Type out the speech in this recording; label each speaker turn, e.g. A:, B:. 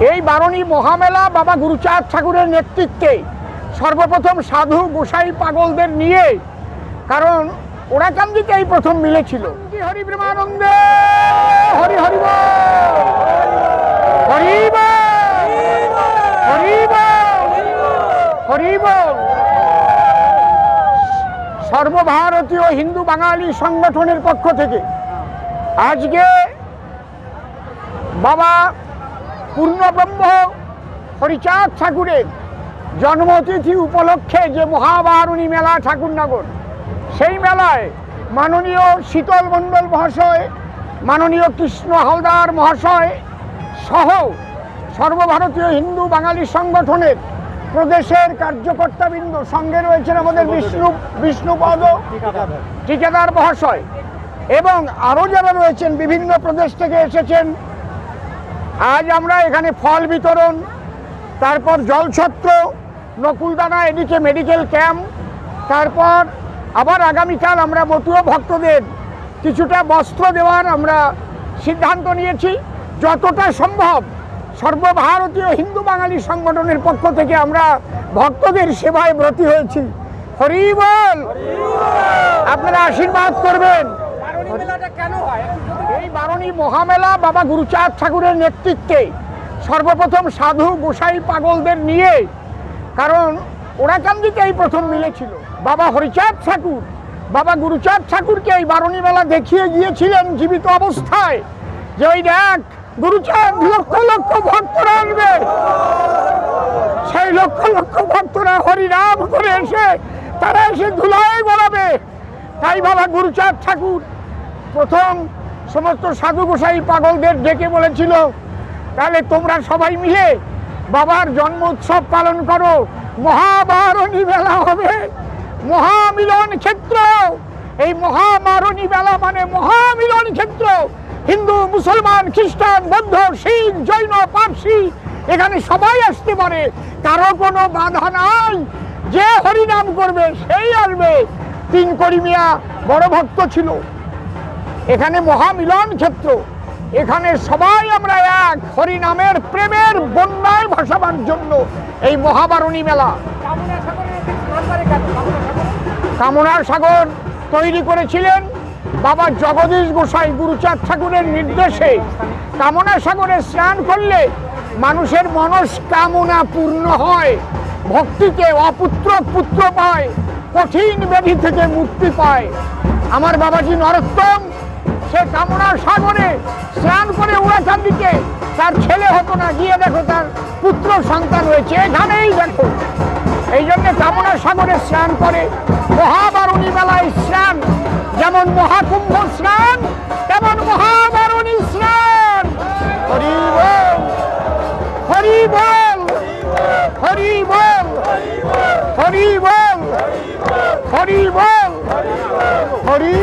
A: এই বারণী মহামেলা বাবা গুরুচাঁদ ঠাকুরের নেতৃত্বে সর্বপ্রথম সাধু গোসাই পাগলদের নিয়ে কারণ ওরাকান্দিতে এই প্রথম মিলেছিল হরি প্রেমানন্দে হরি হরি বল। হরি বল। হরি বল। সর্বভারতীয় হিন্দু বাঙালি সংগঠনের পক্ষ থেকে আজকে বাবা পূর্ণব্রহ্ম হরিচাঁদ ঠাকুরের জন্মতিথি উপলক্ষে যে মহাবারণী মেলা ঠাকুরনগর, সেই মেলায় মাননীয় শীতল মণ্ডল মহাশয়, মাননীয় কৃষ্ণ হালদার মহাশয় সহ সর্বভারতীয় হিন্দু বাঙালি সংগঠনের প্রদেশের কার্যকর্তাবৃন্দ সঙ্গে রয়েছেন আমাদের বিষ্ণু, বিষ্ণুপদ ঠিকাদার মহাশয় এবং আরও যারা রয়েছেন, বিভিন্ন প্রদেশ থেকে এসেছেন আজ আমরা এখানে ফল বিতরণ, তারপর জলছত্র, নকুলদানা এদিকে মেডিকেল ক্যাম্প তারপর আবার আগামীকাল আমরা মতুয় ভক্তদের কিছুটা বস্ত্র দেওয়ার আমরা সিদ্ধান্ত নিয়েছি। যতটা সম্ভব সর্বভারতীয় হিন্দু বাঙালি সংগঠনের পক্ষ থেকে আমরা ভক্তদের সেবায় ব্রতী হয়েছি। হরি বল! আপনারা আশীর্বাদ করবেন। এই বারণী মহামেলা বাবা গুরুচাঁদ ঠাকুরের নেতৃত্বে সর্বপ্রথম সাধু গোসাই পাগলদের নিয়ে, কারণ ওরাকান্দিতে এই প্রথম মিলেছিল বাবা হরিচাঁদ ঠাকুর, বাবা গুরুচাঁদ ঠাকুরকে এই বারণী মেলা দেখিয়ে গিয়েছিলেন জীবিত অবস্থায় যে ওই দেখ, গুরুচাঁদ লক্ষ লক্ষ ভক্তরা আসবে সেই লক্ষ লক্ষ ভক্তরা হরিনাম করে এসে, তারা এসে ধুলায় গড়াবে তাই বাবা গুরুচাঁদ ঠাকুর প্রথম সমস্ত সাধু গোসাই পাগলদের ডেকে বলেছিল, তাহলে তোমরা সবাই মিলে বাবার জন্ম উৎসব পালন করো। মহাবারণী মেলা হবে। মহামিলন ক্ষেত্র। এই মহামারণী মেলা মানে মহামিলন ক্ষেত্র। হিন্দু, মুসলমান, খ্রিস্টান, বৌদ্ধ, শিখ, জৈন, পার্সি, এখানে সবাই আসতে পারে। কারও কোনো বাধা নাই। যে হরিনাম করবে, সেই আসবে। তিন করিমিয়া বড় ভক্ত ছিল। এখানে মহামিলন ক্ষেত্র। এখানে সবাই আমরা এক, হরিনামের প্রেমের বন্যায় ভাসাবার জন্য এই মহাবারণী মেলা। কামনার সাগর তৈরি করেছিলেন বাবা জগদীশ গোসাই গুরুচাঁদ ঠাকুরের নির্দেশে। কামনা সাগরে স্নান করলে মানুষের মনস্কামনা পূর্ণ হয় ভক্তিতে অপুত্র পুত্র পায়, কঠিন ব্যাধি থেকে মুক্তি পায়। আমার বাবাজি নরোত্তম সে কামনার সাগরে স্নান করে উড়াচার দিকে তার ছেলে হতো না। গিয়ে দেখো তার পুত্র সন্তান হয়েছে এখানেই দেখো। এই জন্যে কামনার সাগরে স্নান করে মহাবারণী বেলায় স্নান। যেমন মহাকুম্ভ স্নান, তেমন মহাবারণী স্নান। হরি বল হরি বল হরিবল হরি